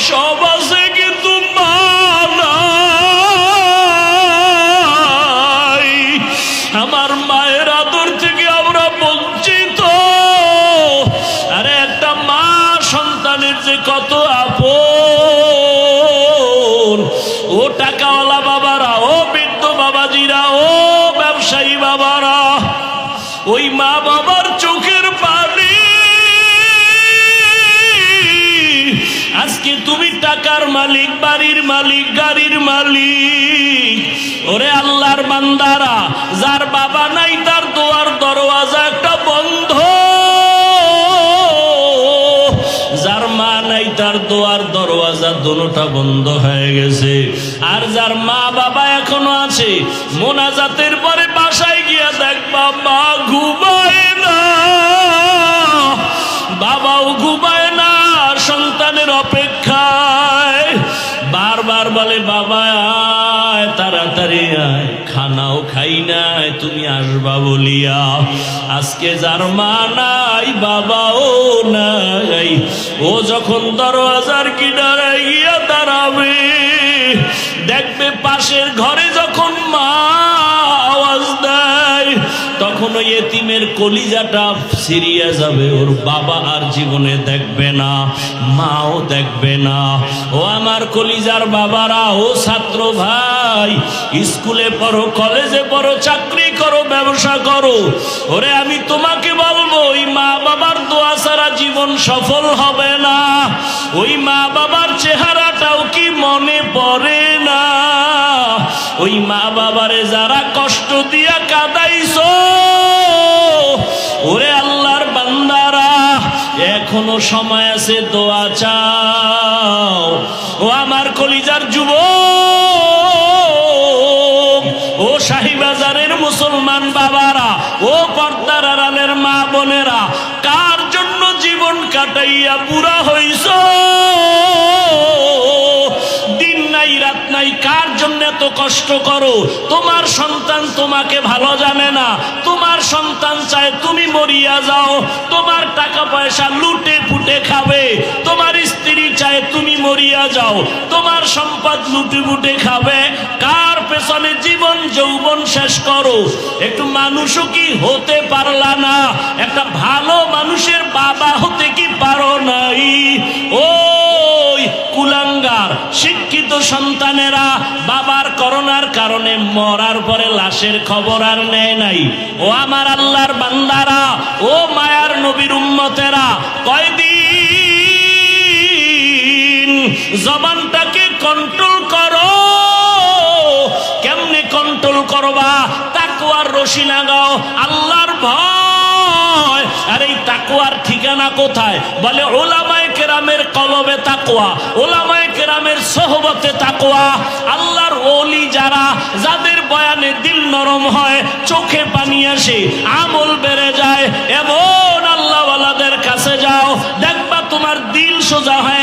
সব আছে কিন্তু আমার মায়ের থেকে আমরা আরে একটা মা সন্তানের কত ও টাকাওয়ালা বাবারা, ও বাবাজিরা, ও ব্যবসায়ী ওই মা বাবার গাড়ির মালিক। ওরে আল্লাহর বান্দারা, যার বাবা নাই, তার দোয়ার দরওয়াজা একটা বন্ধ। যার মা নাই, তার দোয়ার দরওয়াজা বন্ধ হয়ে গেছে। আর যার মা বাবা এখনও আছে, মোনাজাতের পরে বাসায় গিয়া দেখবা মা ঘুমায় না। বাবাও ঘুমায় না সন্তানের বারবার বলে, বাবা তাড়াতাড়ি আয়, খানাও খাই নাই তুমি আসবা বলিয়া। আজকে যার মা নাই, বাবাও নাই। ও যখন দরওয়াজার কিনারে গিয়া দাঁড়াবে, দেখবে পাশের ঘরে যখন মা এতিমের কলিজাটা সিরিয়া যাবে। ওর বাবা আর জীবনে দেখবে না, মাও দেখবে না। ও আমার কলিজার বাবারা, ও ছাত্র ভাই, স্কুলে পড়ো, কলেজে পড়ো, চাকরি করো, ব্যবসা করো। ওরে, আমি তোমাকে বলব, ওই মা বাবার দোয়া ছাড়া জীবন সফল হবে না। ওই মা বাবার চেহারাটাও কি মনে পড়ে না? ওই মা বাবারে যারা কষ্ট দিয়া কাদাইছো এখনও সময় আছে, দোয়া চাও। ও আমার কলিজার যুব ও শাহিবাজারের মুসলমান বাবারা, ও পর্দার আড়ালের মা বোনেরা, কার জন্য জীবন কাটাইয়া পুরা হইছ? জন্য এত কষ্ট করো। তোমার সন্তান তোমাকে ভালো জানে না। তোমার সন্তান চায় তুমি মরিয়া যাও। তোমার টাকা পয়সা লুটে ফুটে খাবে। তোমার স্ত্রী চায় তুমি মরিয়া যাও। তোমার সম্পদ লুটে ফুটে খাবে। কার পেছনে জীবন যৌবন শেষ করো? একটু মানুষও কি হতে পারলা না? একটা ভালো মানুষের বাবা হতে কি পারো নাই? কুলাঙ্গার শিক্ষিত সন্তানেরা বাবার করোনার কারণে মরার পরে লাশের খবর আর নেয় নাই। ও আমার আল্লাহর বান্দারা, ও মায়ার নবীর উম্মতেরা, কয়দিন জবানটাকে কন্ট্রোল করো। কেমনে কন্ট্রোল করবা? তাকুয়ার রশি লাগাও আল্লাহর ভয়। আর এই তাকুয়ার ঠিকানা কোথায়? বলে ওলামায় কেরামের কলবে তাকুয়া ওলামায় কেরামের সহবতে তাকোয়া আল্লাহর ওলি যারা, যাদের বয়ানে দিল নরম হয়, চোখে পানি আসে, আমল বেড়ে যায়, এমন আল্লাহওয়ালাদের কাছে যাও, দেখবা তোমার দিল সোজা হয়